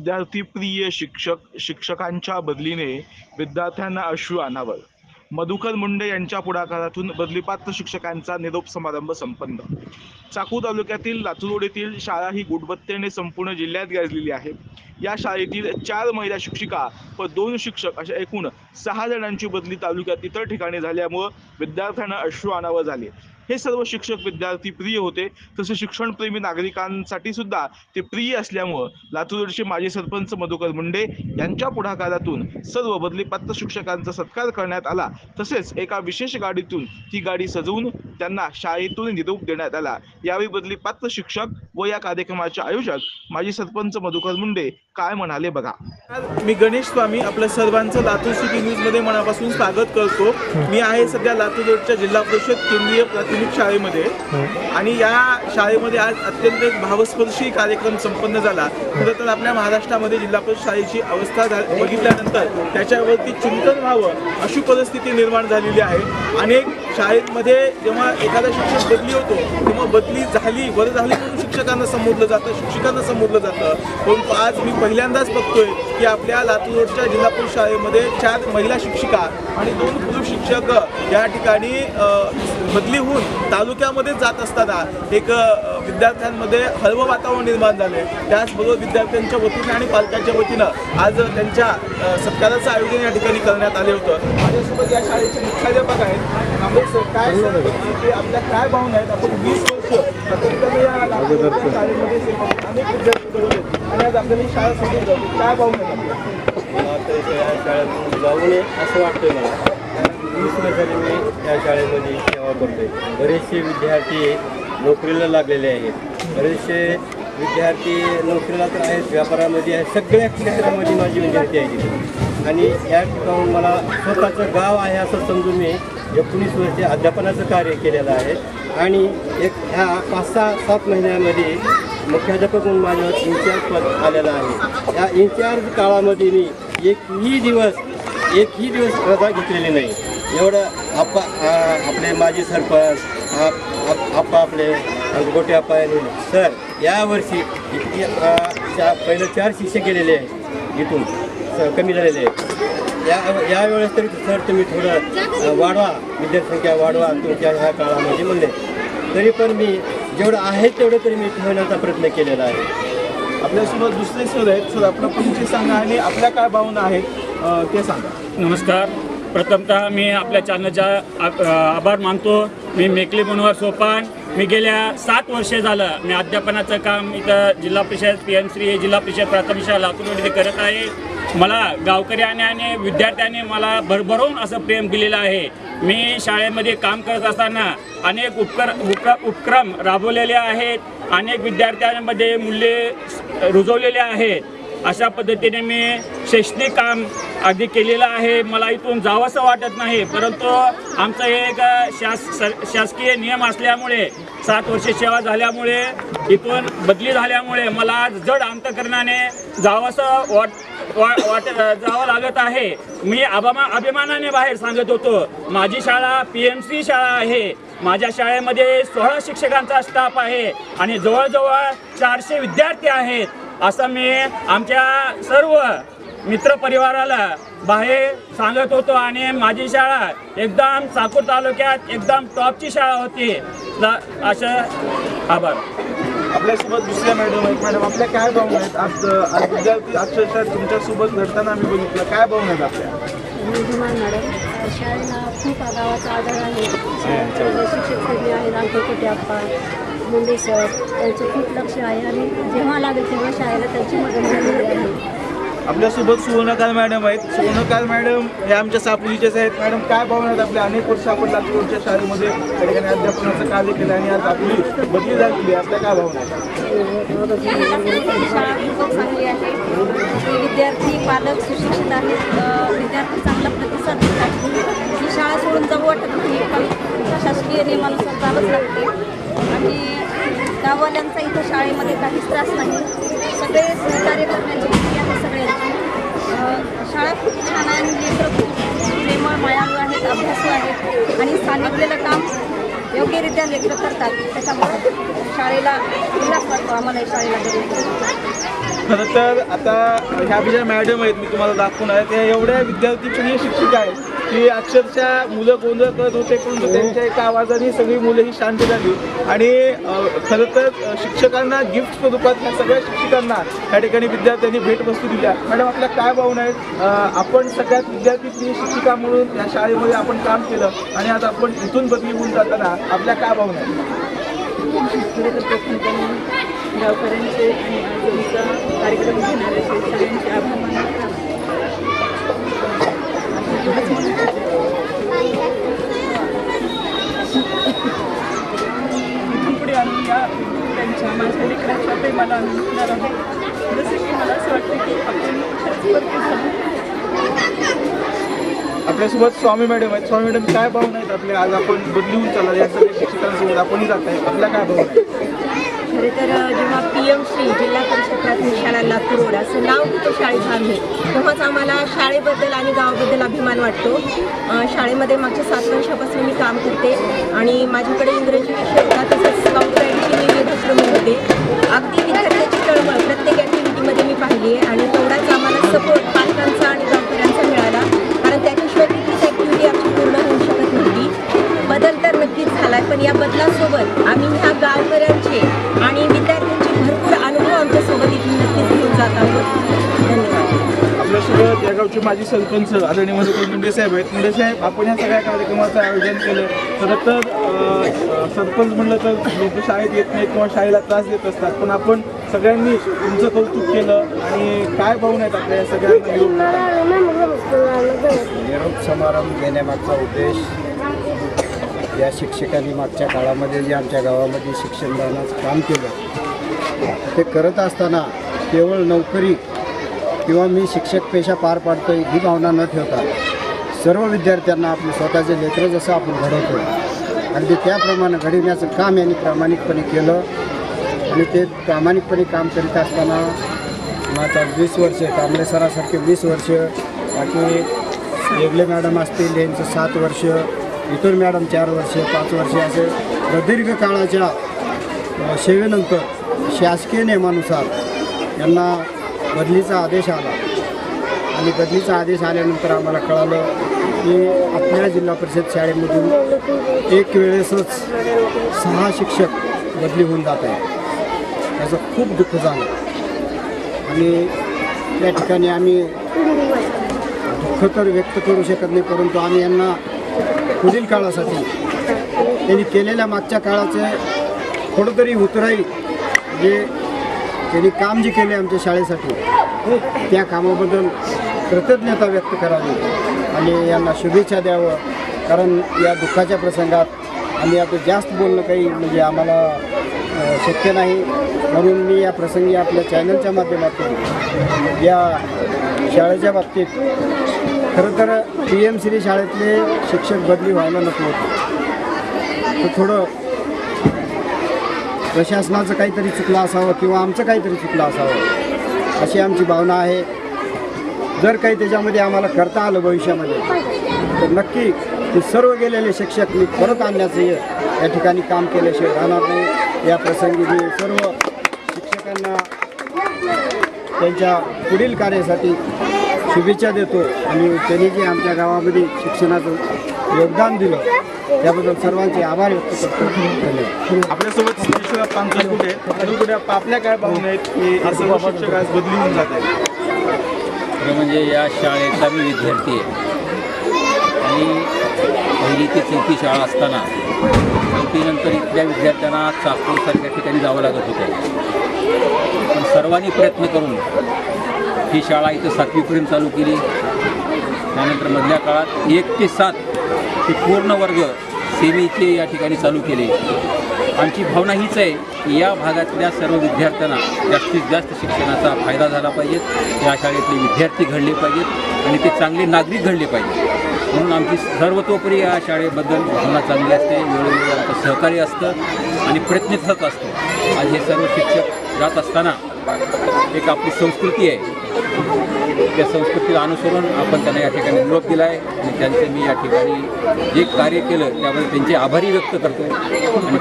विद्यार्थीप्रिय शिक्षक शिक्षकांच्या बदलीने विद्यार्थ्यांना अश्रू अनावर मधुकर मुंडे यांच्या पुढाकारातून बदलीपात्र शिक्षकांचा निरोप समारंभ संपन्न. चाकूर तालुक्यातील लातूर येथील शाळा ही गुणवत्तेने संपूर्ण जिल्ह्यात गाजलेली आहे. या शाळेतील चार महिला शिक्षिका व दोन शिक्षक अशा एकूण सहा जणांची बदली तालुक्यात इतर ठिकाणी झाल्यामुळं विद्यार्थ्यांना अश्रू अनावर झाले. हे सर्व शिक्षक विद्यार्थी प्रिय होते. तसे शिक्षणप्रेमी नागरिकांसाठी सुद्धा ते प्रिय असल्यामुळं लातूरचे माजी सरपंच मधुकर मुंडे यांच्या पुढाकारातून सर्व बदलीपात्र शिक्षकांचा सत्कार करण्यात आला. तसेच एका विशेष गाडीतून ती गाडी सजवून त्यांना शाळेतून निरोप देण्यात आला. यावेळी बदली पात्र शिक्षक व या कार्यक्रमाचे आयोजक माजी सरपंच मधुकर मुंडे काय म्हणाले बघा. मी गणेश स्वामी आपल्या सर्वांचं लातूर सिटी न्यूजमध्ये मनापासून स्वागत करतो. मी आहे सध्या लातूर रोडच्या जिल्हा परिषद केंद्रीय प्राथमिक शाळेमध्ये. आणि या शाळेमध्ये आज अत्यंत एक भावस्पर्शी कार्यक्रम संपन्न झाला. खरं तर आपल्या महाराष्ट्रामध्ये जिल्हा परिषद शाळेची अवस्था झा- बघितल्यानंतर त्याच्यावरती चिंतन व्हावं अशी परिस्थिती निर्माण झालेली आहे. अनेक शाळेमध्ये जेव्हा एखादा शिक्षक बदली होतो तेव्हा बदली झाली बरं झाली म्हणून शिक्षकांना संबोधलं जातं शिक्षकांना संबोधलं जातं. परंतु आज मी पहिल्यांदाच बघतोय की आपल्या लातूर रोडच्या जिल्हा परिषद शाळेमध्ये चार महिला शिक्षिका आणि दोन पुरुष शिक्षक या ठिकाणी बदलीहून बदली होऊन तालुक्यामध्ये जात असताना एक विद्यार्थ्यांमध्ये हळवं वातावरण निर्माण झाले त्याचबरोबर विद्यार्थ्यांच्या वतीने आणि पालकांच्या वतीनं आज त्यांच्या सत्काराचं आयोजन या ठिकाणी करण्यात आले होतं. माझ्यासोबत या शाळेचे मुख्याध्यापक आहेत. काय आपल्या काय भावना आहेत? आपण वीस वर्ष काय मला जाऊ नये असं वाटतंय मला वीस वर्षांनी मी या शाळेमध्ये सेवा करतोय बरेचसे विद्यार्थी नोकरीला लागलेले आहेत बरेचसे विद्यार्थी नोकरीला तर आहेत व्यापारामध्ये आहेत सगळ्या क्षेत्रामध्ये माझी विद्यार्थी आहेत आणि या ठिकाणून मला स्वतःचं गाव आहे असं समजून मी एकोणीस वर्षे अध्यापनाचं कार्य केलेलं आहे. आणि एक ह्या पाच सहा सात महिन्यामध्ये मुख्याध्यापक म्हणून माझ्यावर इन्चार्ज पद आलेलं आहे. या इन्चार्ज काळामध्ये मी एकही दिवस एकही दिवस रजा घेतलेली नाही. एवढं आप्पा आपले माजी सरपंच आप- आप्पा आपले गोटे आप्पा सर यावर्षी इतके चा पहिलं चार शिक्षक गेलेले आहेत. इथून कमी झालेले आहेत. या यावेळेस तरी सर तुम्ही थोडं वाढवा. विद्यार्थ्यांच्या वाढवा. तुमच्या ह्या काळामध्ये म्हणले तरी पण मी जेवढं आहे तेवढं तरी मी ठेवण्याचा प्रयत्न केलेला आहे. आपल्यासोबत दुसरे सर आहेत. सर आपला परिचय सांगा आणि आपल्या काय भावना आहेत ते सांगा. नमस्कार. प्रथमतः मी आपल्या चॅनलचा आभार मानतो. मी मेकली मनोहर सोपान. मी गेल्या सात वर्षे झालं मी अध्यापनाचं काम इथं जिल्हा परिषद पी एम श्री जिल्हा परिषद प्राथमिक शाळा लातूरमध्ये करत आहे. मला गावकऱ्याने आणि विद्यार्थ्याने मला भरभरून असं प्रेम दिलेलं आहे. मी शाळेमध्ये काम करत असताना अनेक उपकर उपक्र उपक्रम राबवलेले आहेत. अनेक विद्यार्थ्यांमध्ये मूल्ये रुजवलेले आहेत. अशा पद्धतीने मी शैक्षणिक काम अगदी केलेलं आहे. मला इथून जावंसं वाटत नाही परंतु आमचं एक शास शासकीय नियम असल्यामुळे सात वर्ष सेवा झाल्यामुळे इथून बदली झाल्यामुळे मला जड अंतकरणाने जावंसं वाट वाट जावं लागत आहे. मी अभिमा अभिमानाने बाहेर सांगत होतो माझी शाळा पी एम सी शाळा आहे. माझ्या शाळेमध्ये सोळा शिक्षकांचा स्टाफ आहे आणि जवळजवळ चारशे विद्यार्थी आहेत. असं मी आमच्या सर्व मित्रपरिवाराला बाहेर सांगत होतो आणि माझी शाळा एकदम चाकूर तालुक्यात एकदम टॉपची शाळा होती. असं आभार. आपल्यासोबत दुसऱ्या मॅडम आहेत. मॅडम आपल्या काय भावना आहेत? आज आज विद्यार्थी अक्षरशः तुमच्यासोबत घडताना आम्ही बघितलं. काय भावना आहेत आपल्या? धुमाळ मॅडम शाळेला खूप गावाचा आधार आहे. शाळेचे जे शिक्षक तज्ज्ञ आहेत अंककोटे अप्पा मुंडे सर त्यांचं खूप लक्ष आहे. आणि जेव्हा लागेल तेव्हा शाळेला त्यांची मदत आपल्यासोबत सुवर्णकाल मॅडम आहेत. सुवर्णकाल मॅडम हे आमच्या सापुलीचेच आहेत. मॅडम काय भावना आहेत आपल्या? अनेक वर्ष आपण लातूरच्या शाळेमध्ये त्या ठिकाणी अध्यापनाचं कार्य केलं आणि आज आपली बदली झालेली आहे. आपल्या काय भावना आहेत? शाळा विद्यार्थी पालक सुशिक्षित आहेत. विद्यार्थी चांगला प्रतिसाद देतात. ही शाळा सोडून जाऊ वाटत नाही पण शासकीय नियमानुसार चालत लागते. आणि गाववाल्यांचा इथं शाळेमध्ये काहीच त्रास नाही. सगळे सहकार्य करण्याची शाळा खूप छान आहे आणि लेकरं खूप प्रेमळ मायाळू आहेत अभ्यासू आहेत आणि सांगितलेलं काम योग्यरित्या लेकरं करतात. त्याच्यामुळे शाळेला उल्हास वाटतो आम्हाला शाळेला खरं तर आता ह्या ज्या मॅडम आहेत मी तुम्हाला दाखवून आहे त्या एवढ्या विद्यार्थी पण हे शिक्षिका आहेत. की अक्षरशः मुलं गोंधळ करत होते परंतु त्यांच्या एका आवाजाने सगळी मुलं ही शांत झाली. आणि खरं तर शिक्षकांना गिफ्ट स्वरूपात ह्या सगळ्या शिक्षकांना या ठिकाणी विद्यार्थ्यांनी भेटवस्तू दिल्या. मॅडम आपल्या काय भावना आहेत? आपण सगळ्यात विद्यार्थी शिक्षिका म्हणून या शाळेमध्ये आपण काम केलं आणि आज आपण इथून बदली होऊन जाताना आपल्या काय भावना आहेत? गावकऱ्यांचे कार्यक्रम घेणारे सगळ्यांचे आभार आम्ही या त्यांच्या माझ्या लेकराच्या प्रेमाला आम्ही मिळणार आहोत. जसे की मला असं वाटतं की आपण आपल्यासोबत स्वामी मॅडम आहेत. स्वामी मॅडम काय भावना आहेत आपल्या? आज आपण बदली होऊन चालला या सगळ्या शिक्षकांसोबत आपणही जात आहे. आपल्या काय भावना आहेत? खरे तर जेव्हा पी एम श्री जिल्हा परिषद प्राथमिक शाळा लातूर रोड असं नाव तिथं शाळेचं आहे तेव्हाच आम्हाला शाळेबद्दल आणि गावाबद्दल अभिमान वाटतो. शाळेमध्ये मागच्या सात वर्षापासून मी काम करते आणि माझ्याकडे इंग्रजी विषय होता तसंच स्काउट गाईडची मी विभागप्रमुख होते. अगदी विद्यार्थ्याची तळमळ प्रत्येक ॲक्टिव्हिटीमध्ये मी पाहिली आहे आणि तेवढाच आम्हाला सपोर्ट पण या बदलासोबत आम्ही ह्या गावकऱ्यांचे आणि विद्यार्थ्यांचे भरपूर अनुभव आमच्यासोबत इथून नक्कीच घेऊन जात आहोत. धन्यवाद. आपल्यासोबत या गावचे माजी सरपंच आदरणीय मधुकर मुंडे साहेब आहेत. मुंडे साहेब आपण या सगळ्या कार्यक्रमाचं आयोजन केलं. खरं तर सरपंच म्हणलं तर लोक शाळेत येत नाहीत किंवा शाळेला त्रास देत असतात. पण आपण सगळ्यांनी तुमचं कौतुक केलं आणि काय भावना आहेत आपल्या या सगळ्यांना घेऊन? निरोप समारंभ घेण्यामागचा उद्देश या शिक्षकांनी मागच्या काळामध्ये जे आमच्या गावामध्ये शिक्षणदानाचं काम केलं ते करत असताना केवळ नोकरी किंवा मी शिक्षक पेशा पार पाडतो ही भावना न ठेवता सर्व विद्यार्थ्यांना आपले स्वतःचे लेकरं जसं आपण घडवतो आणि ते त्याप्रमाणे घडविण्याचं काम यांनी प्रामाणिकपणे केलं. आणि ते प्रामाणिकपणे काम करीत असताना माझा वीस वर्ष कांबळे सरासारखे वीस वर्ष बाकी येगले मॅडम असतील यांचं सात वर्ष इतर मॅडम चार वर्ष पाच वर्ष असे प्रदीर्घ काळाच्या सेवेनंतर शासकीय नियमानुसार यांना बदलीचा आदेश आला. आणि बदलीचा आदेश आल्यानंतर आम्हाला कळालं की आपल्या जिल्हा परिषद शाळेमधून एक वेळेसच सहा शिक्षक बदली होऊन जात आहे त्याचं खूप दुःख झालं. आणि त्या ठिकाणी आम्ही दुःख तर व्यक्त करू शकत नाही परंतु आम्ही यांना पुढील काळासाठी. त्यांनी केलेल्या मागच्या काळाचे थोडं तरी उतराई जे त्यांनी काम जे केले आमच्या शाळेसाठी त्या कामाबद्दल कृतज्ञता व्यक्त करावी आणि यांना शुभेच्छा द्यावं. कारण या दुःखाच्या प्रसंगात आम्ही आता जास्त बोलणं काही म्हणजे आम्हाला शक्य नाही. म्हणून मी या प्रसंगी आपल्या चॅनलच्या माध्यमातून या शाळेच्या बाबतीत. खरं तर पी एम श्री शाळेतले शिक्षक बदली व्हायला नको होते. तर थोडं प्रशासनाचं काहीतरी चुकलं असावं किंवा आमचं काहीतरी चुकलं असावं अशी आमची भावना आहे. जर काही त्याच्यामध्ये आम्हाला करता आलं भविष्यामध्ये तर नक्की ते सर्व गेलेले शिक्षक मी परत आणण्याचं या ठिकाणी काम केल्याशिवाय राहणार नाही. या प्रसंगी मी सर्व त्यांच्या पुढील कार्यासाठी शुभेच्छा देतो. आणि त्यांनी जे आमच्या गावामध्ये शिक्षणाचं योगदान दिलं त्याबद्दल सर्वांचे आभार व्यक्त करतो. आपल्यासोबत आपल्या काय आहेत की हे शिक्षक आज बदली होऊन जात आहेत? खरं म्हणजे या शाळेचा मी विद्यार्थी आहे. आणि पहिली ते चौथी शाळा असताना चौथीनंतर इथल्या विद्यार्थ्यांना चाकूरसारख्या ठिकाणी जावं लागत होतं. सर्वांनी प्रयत्न करून ही शाळा इथं सातवीपर्यंत चालू केली. त्यानंतर मधल्या काळात एक ते सात हे पूर्ण वर्ग सेमीचे या ठिकाणी चालू केले. आमची भावना हीच आहे की या भागातल्या सर्व विद्यार्थ्यांना जास्तीत जास्त शिक्षणाचा फायदा झाला पाहिजे. या शाळेतले विद्यार्थी घडले पाहिजेत आणि ते चांगले नागरिक घडले पाहिजेत. म्हणून आमची सर्वतोपरी या शाळेबद्दल भावना चांगली असते. वेळोवेळी आमचं सहकार्य असतं आणि प्रयत्न सतत असतो. आज हे सर्व शिक्षक जात असताना एक आपली संस्कृती आहे. त्या संस्कृतीला अनुसरून आपण त्यांना या ठिकाणी निरोप दिला आहे आणि त्यांचे मी या ठिकाणी जे कार्य केलं त्यामध्ये त्यांचे आभारी व्यक्त करतो आणि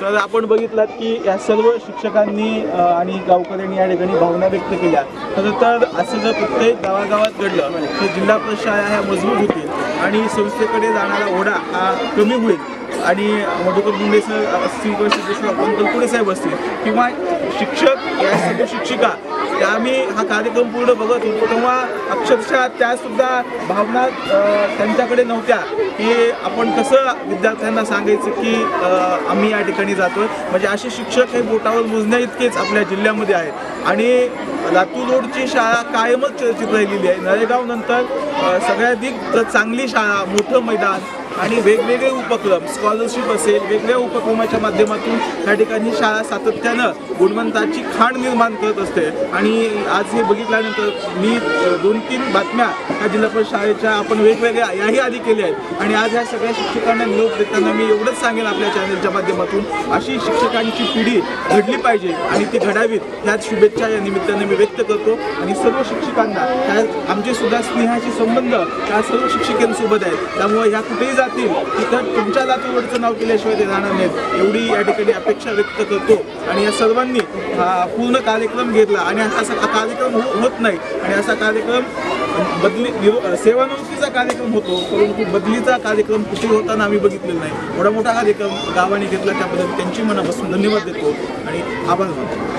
तर आपण बघितलात की या सर्व शिक्षकांनी आणि गावकऱ्यांनी या ठिकाणी भावना व्यक्त केल्या. खरं तर असं जर प्रत्येक गावागावात घडलं तर जिल्हा परिषद ह्या मजबूत होतील आणि संस्थेकडे जाणारा ओढा हा कमी होईल. आणि मधुकर मुंडे सर असतील किंवा सिद्धेश्वर पंकलपुडे साहेब असतील? किंवा शिक्षक या सर्व शिक्षिका त्या आम्ही हा कार्यक्रम पूर्ण बघत होतो. तेव्हा अक्षरशः त्यासुद्धा भावना त्यांच्याकडे नव्हत्या. की आपण कसं विद्यार्थ्यांना सांगायचं की आम्ही या ठिकाणी जातोय. म्हणजे असे शिक्षक हे बोटावर मोजण्या इतकेच आपल्या जिल्ह्यामध्ये आहेत. आणि लातूर रोडची शाळा कायमच चर्चित राहिलेली आहे. नरेगावनंतर अ, सगळ्याधिक चांगली शाळा मोठं मैदान आणि वेगवेगळे उपक्रम स्कॉलरशिप असेल वेगवेगळ्या उपक्रमाच्या माध्यमातून या ठिकाणी शाळा सातत्यानं गुणवंताची खाण निर्माण करत असते. आणि आज हे बघितल्यानंतर मी दोन तीन बातम्या या जिल्हा परिषद शाळेच्या आपण वेगवेगळ्या याही आधी केल्या आहेत. आणि आज ह्या सगळ्या शिक्षकांना निरोप देताना मी एवढंच सांगेन आपल्या चॅनलच्या माध्यमातून अशी शिक्षकांची पिढी घडली पाहिजे आणि ती घडावीत ह्याच शुभेच्छा या निमित्ताने मी व्यक्त करतो. आणि सर्व शिक्षकांना त्या आमचे सुद्धा स्नेहाचे संबंध त्या सर्व शिक्षिकांसोबत आहेत. त्यामुळे ह्या कुठेही जातील. तिथं तुमच्या जातीवरचं नाव केल्याशिवाय ते जाणार नाहीत. एवढी या ठिकाणी अपेक्षा व्यक्त करतो. आणि या सर्वांनी हा पूर्ण कार्यक्रम घेतला. आणि असा हा कार्यक्रम हो- होत नाही. आणि असा कार्यक्रम बदली निरो- सेवानिवृत्तीचा कार्यक्रम होतो. परंतु बदलीचा कार्यक्रम कुठे होताना आम्ही बघितलेला नाही. एवढा मोठा कार्यक्रम गावाने घेतला. त्याबद्दल त्यांची मनापासून धन्यवाद देतो. आणि आभार मानतो.